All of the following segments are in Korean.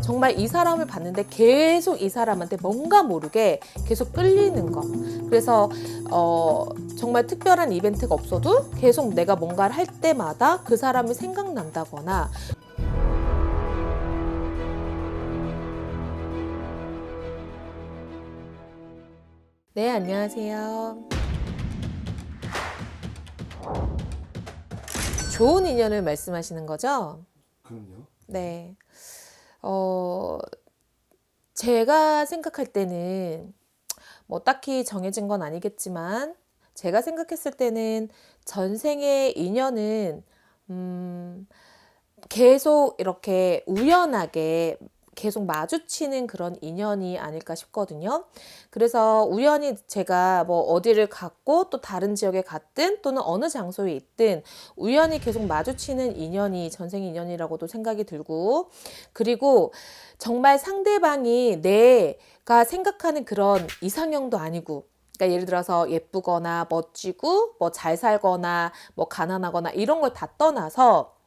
정말 이 사람을 봤는데 계속 이 사람한테 뭔가 모르게 계속 끌리는 거. 그래서 어, 정말 특별한 이벤트가 없어도 계속 내가 뭔가를 할 때마다 그 사람이 생각난다거나 네, 안녕하세요. 좋은 인연을 말씀하시는 거죠? 그럼요. 네. 어, 제가 생각할 때는 뭐 딱히 정해진 건 아니겠지만 제가 생각했을 때는 전생의 인연은 음, 계속 이렇게 우연하게 계속 마주치는 그런 인연이 아닐까 싶거든요. 그래서 우연히 제가 뭐 어디를 갔고 또 다른 지역에 갔든 또는 어느 장소에 있든 우연히 계속 마주치는 인연이 전생 인연이라고도 생각이 들고 그리고 정말 상대방이 내가 생각하는 그런 이상형도 아니고 그러니까 예를 들어서 예쁘거나 멋지고 뭐 잘 살거나 뭐 가난하거나 이런 걸 다 떠나서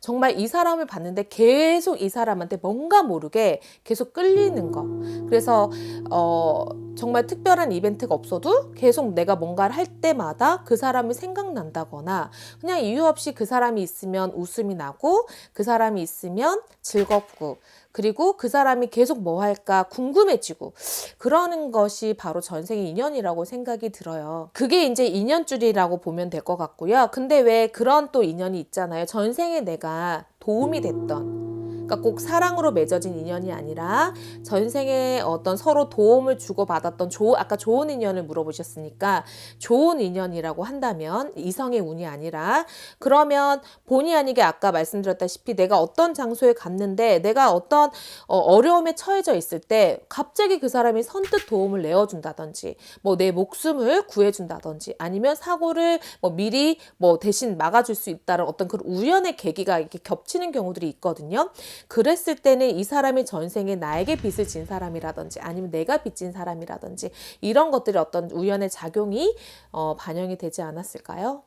정말 이 사람을 봤는데 계속 이 사람한테 뭔가 모르게 계속 끌리는 거. 그래서 어 정말 특별한 이벤트가 없어도 계속 내가 뭔가를 할 때마다 그 사람이 생각난다거나 그냥 이유 없이 그 사람이 있으면 웃음이 나고 그 사람이 있으면 즐겁고 그리고 그 사람이 계속 뭐 할까 궁금해지고 그러는 것이 바로 전생의 인연이라고 생각이 들어요. 그게 이제 인연줄이라고 보면 될 것 같고요. 근데 왜 그런 또 인연이 있잖아요. 전생에 내가 도움이 됐던 그러니까 꼭 사랑으로 맺어진 인연이 아니라 전생에 어떤 서로 도움을 주고받았던 조, 아까 좋은 인연을 물어보셨으니까 좋은 인연이라고 한다면 이성의 운이 아니라 그러면 본의 아니게 아까 말씀드렸다시피 내가 어떤 장소에 갔는데 내가 어떤 어, 어려움에 처해져 있을 때 갑자기 그 사람이 선뜻 도움을 내어준다든지 뭐 내 목숨을 구해준다든지 아니면 사고를 뭐 미리 뭐 대신 막아줄 수 있다는 어떤 그런 우연의 계기가 이렇게 겹치는 경우들이 있거든요. 그랬을 때는 이 사람이 전생에 나에게 빚을 진 사람이라든지 아니면 내가 빚진 사람이라든지 이런 것들이 어떤 우연의 작용이 어, 반영이 되지 않았을까요?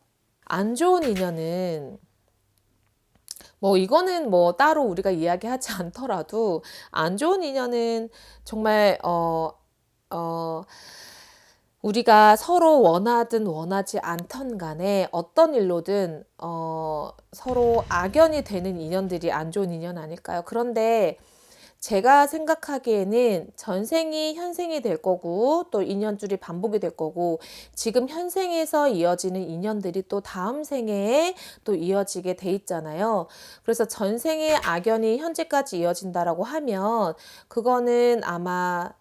안 좋은 인연은 뭐 이거는 뭐 따로 우리가 이야기하지 않더라도 안 좋은 인연은 정말 어, 어, 우리가 서로 원하든 원하지 않던 간에 어떤 일로든 어, 서로 악연이 되는 인연들이 안 좋은 인연 아닐까요? 그런데 제가 생각하기에는 전생이 현생이 될 거고 또 인연줄이 반복이 될 거고 지금 현생에서 이어지는 인연들이 또 다음 생에 또 이어지게 돼 있잖아요. 그래서 전생의 악연이 현재까지 이어진다라고 하면 그거는 아마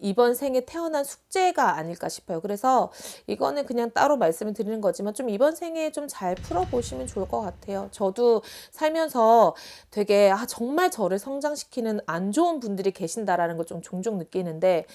이번 생에 태어난 숙제가 아닐까 싶어요. 그래서 이거는 그냥 따로 말씀을 드리는 거지만 좀 이번 생에 좀 잘 풀어보시면 좋을 것 같아요. 저도 살면서 되게 아, 정말 저를 성장시키는 안 좋은 분들이 계신다라는 걸 좀 종종 느끼는데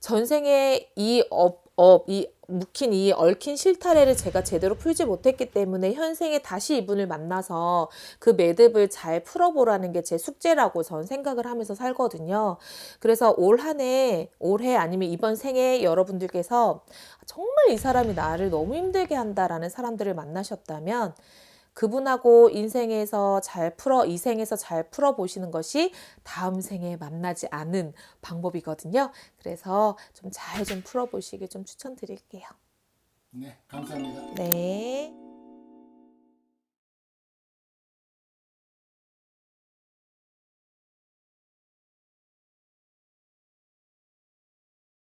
전생에 이 업, 업, 이 묵힌 이 얽힌 실타래를 제가 제대로 풀지 못했기 때문에 현생에 다시 이분을 만나서 그 매듭을 잘 풀어보라는 게 제 숙제라고 전 생각을 하면서 살거든요. 그래서 올 한 해, 올해 아니면 이번 생에 여러분들께서 정말 이 사람이 나를 너무 힘들게 한다라는 사람들을 만나셨다면 그분하고 인생에서 잘 풀어, 이 생에서 잘 풀어 보시는 것이 다음 생에 만나지 않은 방법이거든요. 그래서 좀 잘좀 풀어 보시길 좀 추천드릴게요. 네, 감사합니다. 네.